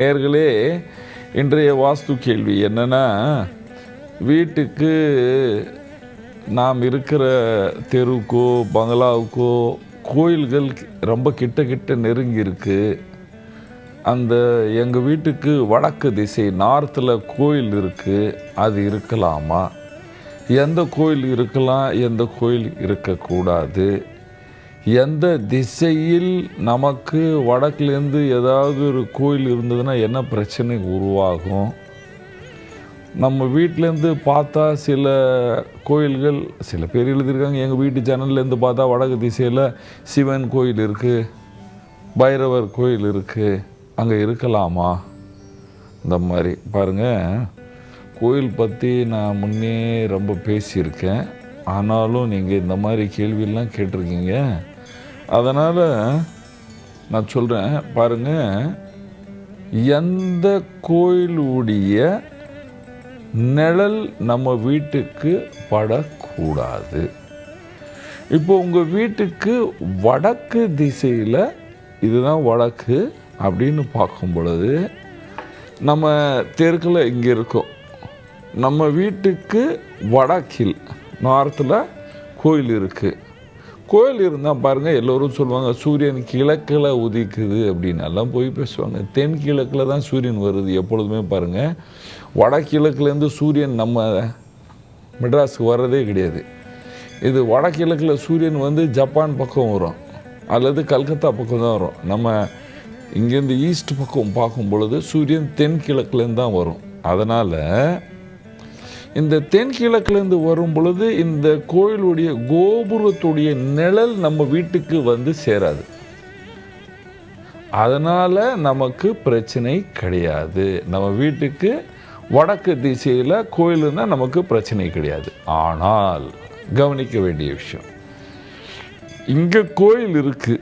நேர்களே இன்றைய வாஸ்து கேள்வி என்னென்னா வீட்டுக்கு நாம் இருக்கிற தெருவுக்கோ பங்களாவுக்கோ கோயில்கள் ரொம்ப கிட்ட கிட்ட நெருங்கி இருக்கு. அந்த எங்கள் வீட்டுக்கு வடக்கு திசை நார்த்தில் கோயில் இருக்குது அது இருக்கலாமா? எந்த கோயில் இருக்கலாம் எந்த கோயில் இருக்கக்கூடாது? எந்த திசையில் நமக்கு வடக்குலேருந்து ஏதாவது ஒரு கோயில் இருந்ததுன்னா என்ன பிரச்சனை உருவாகும்? நம்ம வீட்டிலேருந்து பார்த்தா சில கோயில்கள் சில பேர் எழுதியிருக்காங்க எங்கள் வீட்டு ஜன்னல்லேருந்து பார்த்தா வடக்கு திசையில் சிவன் கோயில் இருக்குது பைரவர் கோயில் இருக்குது அங்கே இருக்கலாமா? இந்த மாதிரி. பாருங்கள் கோயில் பற்றி நான் முன்னே ரொம்ப பேசியிருக்கேன். ஆனாலும் நீங்கள் இந்த மாதிரி கேள்வியெல்லாம் கேட்டிருக்கீங்க. அதனால் நான் சொல்கிறேன் பாருங்கள் எந்த கோயிலுடைய நிழல் நம்ம வீட்டுக்கு படக்கூடாது. இப்போ உங்கள் வீட்டுக்கு வடக்கு திசையில் இதுதான் வடக்கு அப்படின்னு பார்க்கும் பொழுது நம்ம தெருக்கில் இங்கே இருக்கோம். நம்ம வீட்டுக்கு வடக்கில் நார்த்தில் கோயில் இருக்குது கோயில் இருந்தால் பாருங்கள் எல்லோரும் சொல்லுவாங்க சூரியன் கிழக்கில் உதிக்குது அப்படின்னு. எல்லாம் போய் பேசுவாங்க. தென் கிழக்கில் தான் சூரியன் வருது எப்பொழுதுமே பாருங்கள் வடகிழக்குலேருந்து சூரியன் நம்ம மெட்ராஸுக்கு வர்றதே கிடையாது. இது வடகிழக்கில் சூரியன் வந்து ஜப்பான் பக்கம் வரும் அல்லது கல்கத்தா பக்கம் தான் வரும். நம்ம இங்கேருந்து ஈஸ்ட் பக்கம் பார்க்கும் பொழுது சூரியன் தென் கிழக்குலேருந்து தான் வரும். அதனால் இந்த தென்கிழக்குலேருந்து வரும் பொழுது இந்த கோயிலுடைய கோபுரத்துடைய நிழல் நம்ம வீட்டுக்கு வந்து சேராது. அதனால் நமக்கு பிரச்சனை கிடையாது. நம்ம வீட்டுக்கு வடக்கு திசையில் கோயில் இருந்தால் நமக்கு பிரச்சனை கிடையாது. ஆனால் கவனிக்க வேண்டிய விஷயம். இங்கே கோயில் இருக்குது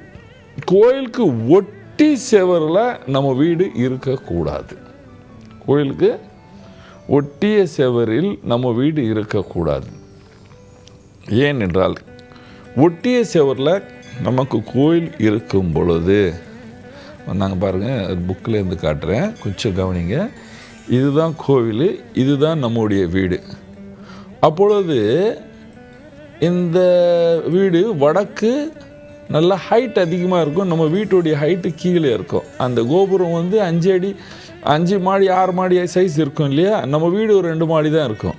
கோயிலுக்கு ஒட்டி செவரில் நம்ம வீடு இருக்கக்கூடாது. கோயிலுக்கு ஒட்டிய செவரில் நம்ம வீடு இருக்கக்கூடாது. ஏனென்றால் ஒட்டிய செவரில் நமக்கு கோயில் இருக்கும் பொழுது நாங்கள் பாருங்கள் புக்கில் இருந்து காட்டுறேன். கொஞ்சம் கவனிங்க. இதுதான் கோவில் இதுதான் நம்முடைய வீடு. அப்பொழுது இந்த வீடு வடக்கு நல்ல ஹைட் அதிகமாக இருக்கும். நம்ம வீட்டுடைய ஹைட்டு கீழே இருக்கும். அந்த கோபுரம் வந்து அஞ்சு அடி அஞ்சு மாடி ஆறு மாடி சைஸ் இருக்கும் இல்லையா? நம்ம வீடு ஒரு ரெண்டு மாடி தான் இருக்கும்.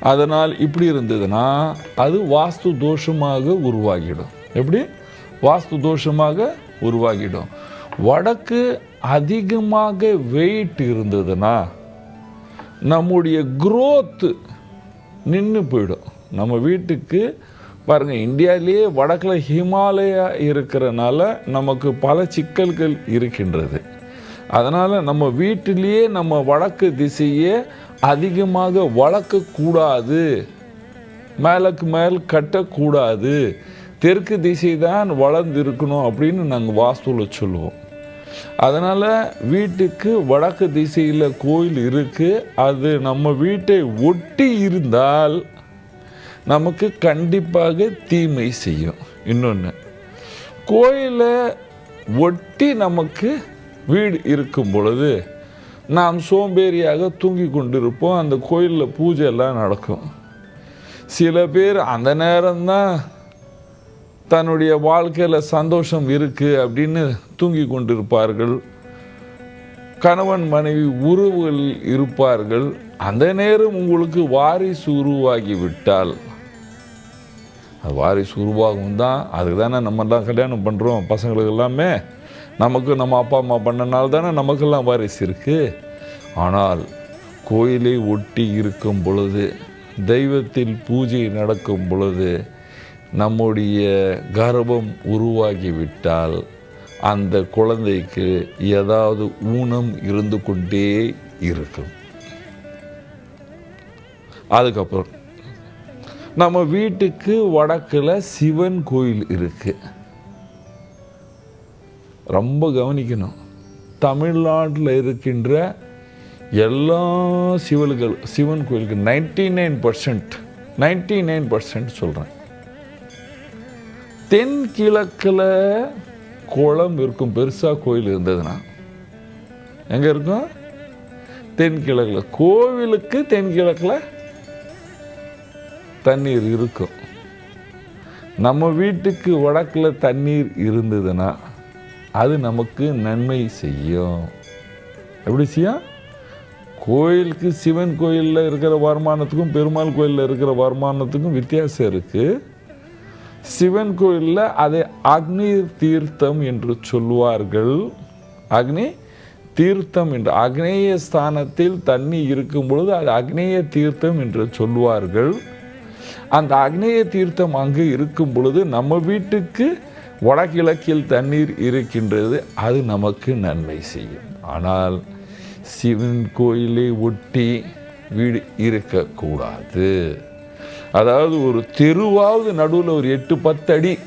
அதனால் இப்படி இருந்ததுன்னா அது வாஸ்து தோஷமாக உருவாகிடும். எப்படி? வாஸ்து தோஷமாக உருவாகிடும். வடக்கு அதிகமாக வெயிட் இருந்ததுன்னா நம்முடைய குரோத்து நின்று போயிடும். நம்ம வீட்டுக்கு பாருங்கள் இந்தியாவிலேயே வடக்கில் ஹிமாலயா இருக்கிறனால நமக்கு பல சிக்கல்கள் இருக்கின்றது. அதனால் நம்ம வீட்டிலேயே நம்ம வடக்கு திசையே அதிகமாக வளர்க்கக்கூடாது மேலுக்கு மேல் கட்டக்கூடாது தெற்கு திசை தான் வளர்ந்து இருக்கணும் அப்படின்னு நாங்கள் வாஸ்துவில் சொல்லுவோம். அதனால் வீட்டுக்கு வடக்கு திசையில் கோயில் இருக்குது அது நம்ம வீட்டை ஒட்டி இருந்தால் நமக்கு கண்டிப்பாக தீமை செய்யும். இன்னொன்று கோயிலை ஒட்டி நமக்கு வீடு இருக்கும் பொழுது நாம் சோம்பேறியாக தூங்கி கொண்டிருப்போம். அந்த கோயிலில் பூஜை எல்லாம் நடக்கும். சில பேர் அந்த நேரம்தான் தன்னுடைய வாழ்க்கையில் சந்தோஷம் இருக்குது அப்படின்னு தூங்கி கொண்டிருப்பார்கள். கணவன் மனைவி உறவுகள் இருப்பார்கள். அந்த நேரம் உங்களுக்கு வாரிசு உருவாகி விட்டால் அது வாரிசு உருவாகும் தான் அதுக்கு தானே நம்மெல்லாம் கல்யாணம் பண்ணுறோம் பசங்களுக்கு எல்லாமே. நமக்கு நம்ம அப்பா அம்மா பண்ணனால தானே நமக்கெல்லாம் வாரிசு இருக்குது ஆனால் கோயிலை ஒட்டி இருக்கும் பொழுது தெய்வத்தில் பூஜை நடக்கும் பொழுது நம்முடைய கர்ப்பம் உருவாகிவிட்டால் அந்த குழந்தைக்கு ஏதாவது ஊனம் இருந்து கொண்டே இருக்கும். அதுக்கப்புறம் நம்ம வீட்டுக்கு வடக்கில் சிவன் கோயில் இருக்குது ரொம்ப கவனிக்கணும். தமிழ்நாட்டில் இருக்கின்ற எல்லா சிவல்கள் சிவன் கோயிலுக்கு ninety nine percent ninety nine percent சொல்கிறேன் தென்கிழக்கில் குளம் இருக்கும் பெருசாக கோயில் இருந்ததுன்னா எங்கே இருக்கும்? தென்கிழக்கில் கோவிலுக்கு தென்கிழக்கில் தண்ணீர் இருக்கும். நம்ம வீட்டுக்கு வடக்கில் தண்ணீர் இருந்ததுன்னா அது நமக்கு நன்மை செய்யும். எப்படி செய்யும் கோயிலுக்கு சிவன் கோயிலில் இருக்கிற வருமானத்துக்கும் பெருமாள் கோயிலில் இருக்கிற வருமானத்துக்கும் வித்தியாசம் இருக்குது சிவன் கோயிலில் அதை அக்னி தீர்த்தம் என்று சொல்வார்கள் அக்னி தீர்த்தம் என்று அக்னேய ஸ்தானத்தில் தண்ணி இருக்கும் பொழுது அது அக்னேய தீர்த்தம் என்று சொல்வார்கள் அந்த அக்னேய தீர்த்தம் அங்கு இருக்கும் பொழுது நம்ம வீட்டுக்கு வடகிழக்கில் தண்ணீர் இருக்கின்றது அது நமக்கு நன்மை செய்யும். ஆனால் சிவன் கோயிலை ஒட்டி வீடு இருக்கக்கூடாது. அதாவது ஒரு தெருவாவது நடுவில் ஒரு எட்டு பத்து அடி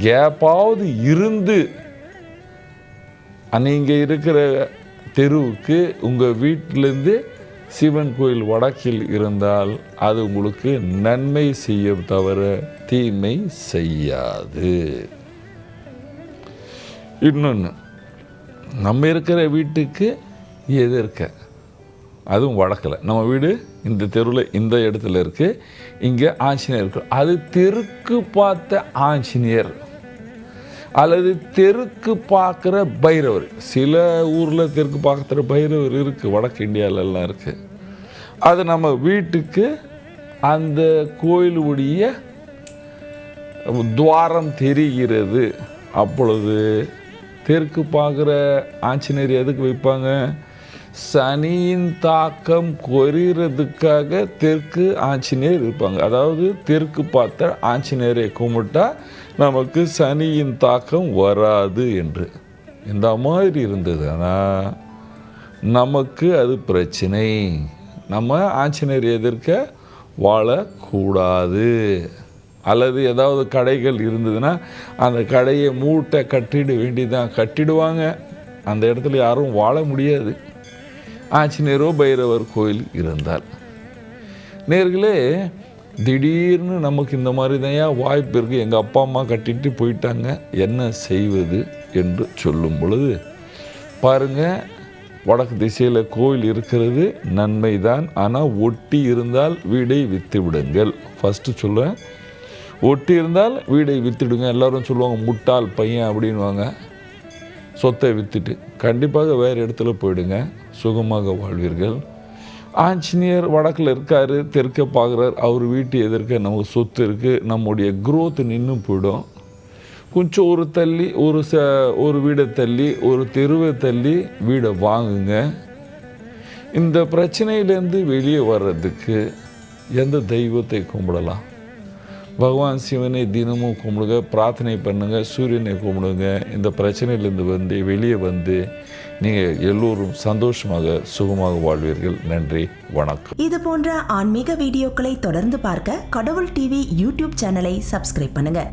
கேப்பாவது இருந்து நீங்கள் இருக்கிற தெருவுக்கு உங்கள் வீட்டிலேருந்து சிவன் கோயில் வடக்கில் இருந்தால் அது உங்களுக்கு நன்மை செய்யும் தவிர தீமை செய்யாது. இன்னொன்று நம்ம இருக்கிற வீட்டுக்கு எதிர்க்க அதுவும் வடக்கில். நம்ம வீடு இந்த தெருவில் இந்த இடத்துல இருக்குது இங்கே ஆஞ்சநேயர் இருக்கு அது தெருக்கு பார்த்த ஆஞ்சநேயர். அல்லது தெற்கு பார்க்குற பைரவர். சில ஊரில் தெற்கு பார்க்குற பைரவர் இருக்குது வடக்கு இந்தியாவிலலாம் இருக்குது அது நம்ம வீட்டுக்கு அந்த கோயிலுடைய துவாரம் தெரிகிறது. அப்பொழுது தெற்கு பார்க்குற ஆஞ்சநேயர் எதுக்கு வைப்பாங்க? சனியின் தாக்கம் குறைகிறதுக்காக தெற்கு ஆஞ்சநேயர் இருப்பாங்க. அதாவது தெற்கு பார்த்த ஆஞ்சநேயரை கும்பிட்டா நமக்கு சனியின் தாக்கம் வராது என்று. இந்த மாதிரி இருந்ததுன்னா நமக்கு அது பிரச்சனை. நம்ம ஆஞ்சநேயர் எதிர்க்க வாழக்கூடாது. அல்லது ஏதாவது கடைகள் இருந்ததுன்னா அந்த கடையை மூட்டை கட்டிட வேண்டிதான். கட்டிடுவாங்க. அந்த இடத்துல யாரும் வாழ முடியாது. ஆஞ்சநேயரோ பைரவர் கோயில் இருந்தால். நேர்களே திடீர்னு நமக்கு இந்த மாதிரி தான் வாய்ப்பு இருக்குது எங்கள் அப்பா அம்மா கட்டிட்டு போயிட்டாங்க. என்ன செய்வது என்று சொல்லும் பொழுது பாருங்கள் வடக்கு திசையில் கோயில் இருக்கிறது. நன்மை தான் ஆனால் ஒட்டி இருந்தால் வீடை விற்று விடுங்கள். ஃபஸ்ட்டு சொல்லுவேன் ஒட்டி இருந்தால் வீடை விற்றுடுங்க எல்லோரும் சொல்லுவாங்க முட்டாள் பையன் அப்படின்வாங்க சொத்தை விற்றுட்டு கண்டிப்பாக வேறு இடத்துல போயிடுங்க. சுகமாக வாழ்வீர்கள். ஆஞ்சநேயர் வடக்கில் இருக்கார் தெற்க பார்க்குறார். அவர் வீட்டு எதிர்க்க நமக்கு சொத்து இருக்குது நம்முடைய குரோத் நின்று போயிடும். கொஞ்சம் ஒரு தள்ளி ஒரு ச ஒரு வீடை தள்ளி ஒரு தெருவை தள்ளி வீடை வாங்குங்க. இந்த பிரச்சனையிலேருந்து வெளியே வர்றதுக்கு எந்த தெய்வத்தை கும்பிடலாம்? பகவான் சிவனை தினமும் கும்பிடுங்க பிரார்த்தனை பண்ணுங்கள் சூரியனை கும்பிடுங்க. இந்த பிரச்சனையிலேருந்து வந்து வெளியே வந்து நீங்கள் எல்லோரும் சந்தோஷமாக சுகமாக வாழ்வீர்கள். நன்றி வணக்கம். இது போன்ற ஆன்மீக வீடியோக்களை தொடர்ந்து பார்க்க கடவுள் டிவி யூடியூப் சேனலை சப்ஸ்கிரைப் பண்ணுங்கள்